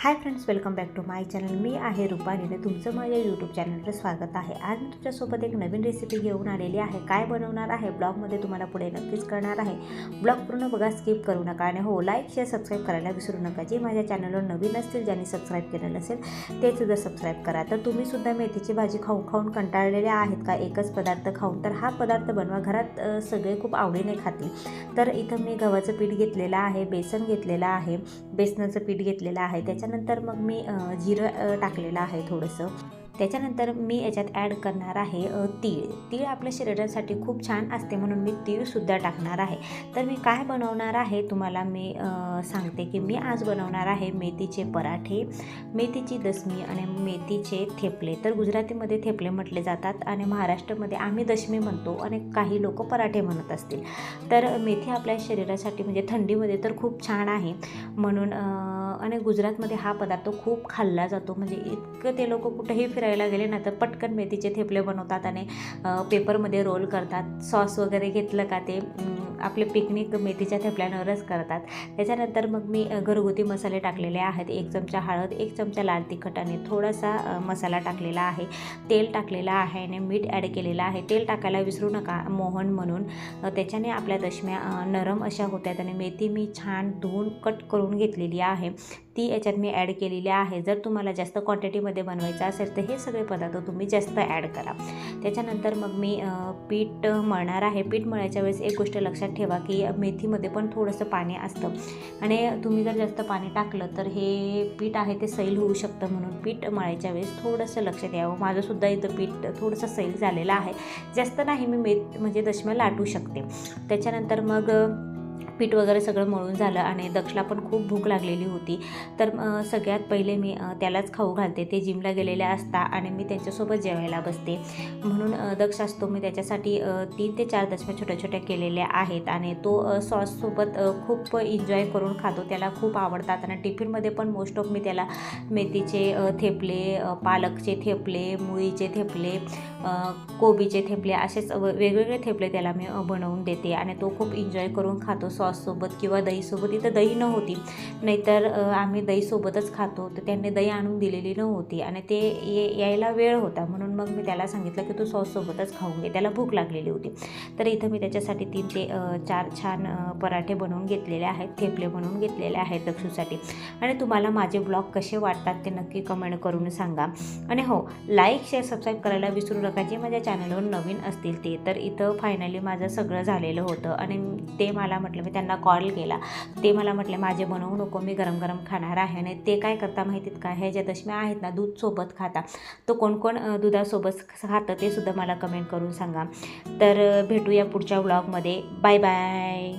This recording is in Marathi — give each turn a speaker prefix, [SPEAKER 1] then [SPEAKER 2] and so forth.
[SPEAKER 1] Hi friends welcome back to my channel मी आहे रुपालीने तुमचं माझ्या यूट्यूब चॅनलवर स्वागत आहे. आज मी तुमच्यासोबत एक नवीन रेसिपी घेऊन आलेली आहे. काय बनवणार आहे? ब्लॉगमध्ये तुम्हाला पुढे नक्कीच करणार आहे. ब्लॉग पूर्ण बघा स्किप करू नका आणि हो लाईक शेअर सबस्क्राईब करायला विसरू नका. जे माझ्या चॅनलवर नवीन असतील ज्यांनी सबस्क्राईब केलं नसेल ते सुद्धा सबस्क्राईब करा. तर तुम्ही सुद्धा मेथीची भाजी खाऊन खाऊन कंटाळलेल्या आहेत का? एकच पदार्थ खाऊन. तर हा पदार्थ बनवा. घरात सगळे खूप आवडीने खातील. तर इथं मी गव्हाचं पीठ घेतलेलं आहे बेसन घेतलेलं आहे बेसनाचं पीठ घेतलेलं आहे. त्याच्या त्याच्यानंतर मग मी जिरं टाकलेलं आहे थोडंसं. त्याच्यानंतर मी याच्यात ॲड करणार आहे तीळ. तीळ आपल्या शरीरासाठी खूप छान असते म्हणून मी तीळसुद्धा टाकणार आहे. तर मी काय बनवणार आहे तुम्हाला मी सांगते की मी आज बनवणार आहे मेथीचे पराठे मेथीची दशमी आणि मेथीचे थेपले. तर गुजरातीमध्ये थेपले म्हटले जातात आणि महाराष्ट्रामध्ये आम्ही दशमी म्हणतो आणि काही लोक पराठे म्हणत असतील. तर मेथी आपल्या शरीरासाठी म्हणजे थंडीमध्ये तर खूप छान आहे म्हणून आणि गुजरातमध्ये हा पदार्थ खूप खाल्ला जातो. म्हणजे इतकं ते लोक कुठेही फिरायला करायला गेले ना तर पटकन मेथीचे थेपले बनवतात आणि पेपरमध्ये रोल करतात. सॉस वगैरे घेतलं का ते? आपले पिकनिक मेथीच्या थेपल्यावरच करतात. त्याच्यानंतर मग मी घरगुती मसाले टाकलेले आहेत. एक चमचा हळद एक चमचा लाल तिखट आणि थोडासा मसाला टाकलेला आहे. तेल टाकलेलं आहे आणि मीठ ॲड केलेलं आहे. तेल टाकायला विसरू नका मोहन म्हणून. त्याच्याने आपल्या दशम्या नरम अशा होत्यात आणि मेथी मी छान धुवून कट करून घेतलेली आहे. ती याच्यात मी ॲड केलेली आहे. जर तुम्हाला जास्त क्वांटिटीमध्ये बनवायचं असेल तर हे सगळे पदार्थ तुम्ही जास्त ॲड करा. त्याच्यानंतर मग मी पीठ मळणार आहे. पीठ मळायच्या वेळेस एक गोष्ट लक्षात ठेवा की मेथीमध्ये पण थोडंसं पाणी असतं. आणि तुम्ही जर जास्त पाणी टाकलं तर हे पीठ आहे ते सैल होऊ शकतं म्हणून. पीठ मळायच्या वेळेस थोडंसं लक्ष द्यावं माझंसुद्धा इथं पीठ थोडंसं सैल झालेलं आहे. जास्त नाही मी मेथ म्हणजे दशम्या लाटू शकते. त्याच्यानंतर मग पीठ वगैरे सगळं मळून झालं आणि दक्षला पण खूप भूक लागलेली होती. तर सगळ्यात पहिले मी त्यालाच खाऊ घालते. ते जिमला गेलेले असता आणि मी त्यांच्यासोबत जेवायला बसते. म्हणून दक्ष असतो. मी त्याच्यासाठी तीन ते चार दशम्या छोट्या छोट्या केलेल्या आहेत आणि तो सॉससोबत खूप एन्जॉय करून खातो. त्याला खूप आवडतात आणि टिफिनमध्ये पण मोस्ट ऑफ मी त्याला मेथीचे थेपले पालकचे थेपले मुळीचे थेपले कोबीचे थेपले असेच वेगवेगळे थेपले त्याला मी बनवून देते आणि तो खूप एन्जॉय करून खातो. सॉस सॉससोबत किंवा दहीसोबत इथं दही नव्हती. नाहीतर आम्ही दहीसोबतच खातो. तर त्यांनी दही आणून दिलेली नव्हती. आणि ते ये यायला वेळ होता. म्हणून मग मी त्याला सांगितलं की तू सॉससोबतच खाऊन घे. त्याला भूक लागलेली होती. तर इथं मी त्याच्यासाठी तीन ते चार छान पराठे बनवून घेतलेले आहेत. थेपले बनवून घेतलेले आहेत दक्षूसाठी. आणि तुम्हाला माझे ब्लॉग कसे वाटतात ते नक्की कमेंट करून सांगा. आणि हो लाईक शेअर सबस्क्राईब करायला विसरू नका. जे माझ्या चॅनलवर नवीन असतील ते. तर इथं फायनली माझं सगळं झालेलं होतं. आणि ते मला म्हटलं मी त्यांना कॉल केला. ते मला म्हटले माझे बनवू नको मी गरम गरम खाणार आहे. आणि ते काय करता माहितीत का? ह्या ज्या दशम्या आहेत ना दूध सोबत खाता. तो कोण कोण दुधासोबत खातं ते सुद्धा मला कमेंट करून सांगा. तर भेटूया पुढच्या व्लॉगमध्ये बाय बाय